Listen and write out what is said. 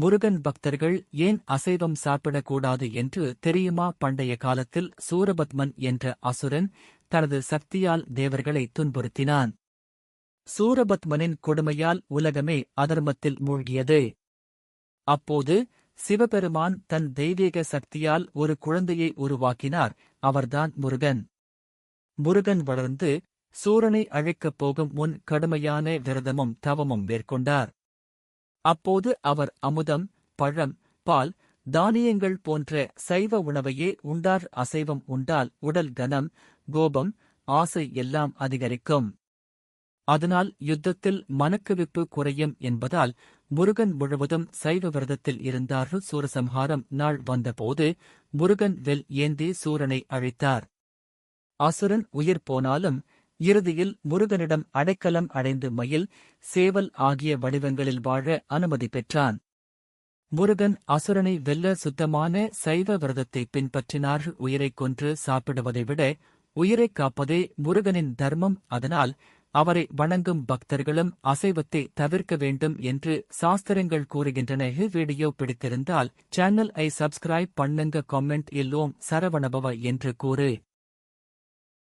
முருகன் பக்தர்கள் ஏன் அசைவம் சாப்பிடக்கூடாது என்று தெரியுமா? பண்டைய காலத்தில் சூரபத்மன் என்ற அசுரன் தனது சக்தியால் தேவர்களை துன்புறுத்தினான். சூரபத்மனின் கொடுமையால் உலகமே அதர்மத்தில் மூழ்கியது. அப்போது சிவபெருமான் தன் தெய்வீக சக்தியால் ஒரு குழந்தையை உருவாக்கினார். அவர்தான் முருகன். முருகன் வளர்ந்து சூரனை அழைக்கப் போகும் முன் கடுமையான விரதமும் தவமும் மேற்கொண்டார். அப்போது அவர் அமுதம் பழம் பால் தானியங்கள் போன்ற சைவ உணவையே உண்டார் அசைவம் உண்டால் உடல் கனம் கோபம் ஆசை எல்லாம் அதிகரிக்கும். அதனால் யுத்தத்தில் மனக்குவிப்பு குறையும் என்பதால் முருகன் முழுவதும் சைவ விரதத்தில் இருந்தார்கள். சூரசம்ஹாரம் நாள் வந்தபோது முருகன் வெல் ஏந்தி சூரனை அழைத்தார். அசுரன் உயிர் போனாலும் இறுதியில் முருகனிடம் அடைக்கலம் அடைந்து மயில் சேவல் ஆகிய வடிவங்களில் வாழ அனுமதி பெற்றான். முருகன் அசுரனை வெல்ல சுத்தமான சைவ விரதத்தை பின்பற்றினார். உயிரைக் கொன்று சாப்பிடுவதை விட உயிரைக் காப்பதே முருகனின் தர்மம். அதனால் அவரை வணங்கும் பக்தர்களும் அசைவத்தை தவிர்க்க வேண்டும் என்று சாஸ்திரங்கள் கூறுகின்றன. வீடியோ பிடித்திருந்தால் சேனல் ஐ சப்ஸ்கிரைப் பண்ணுங்க. காமெண்ட் இல்லோம் சரவணபவ என்று கூறு.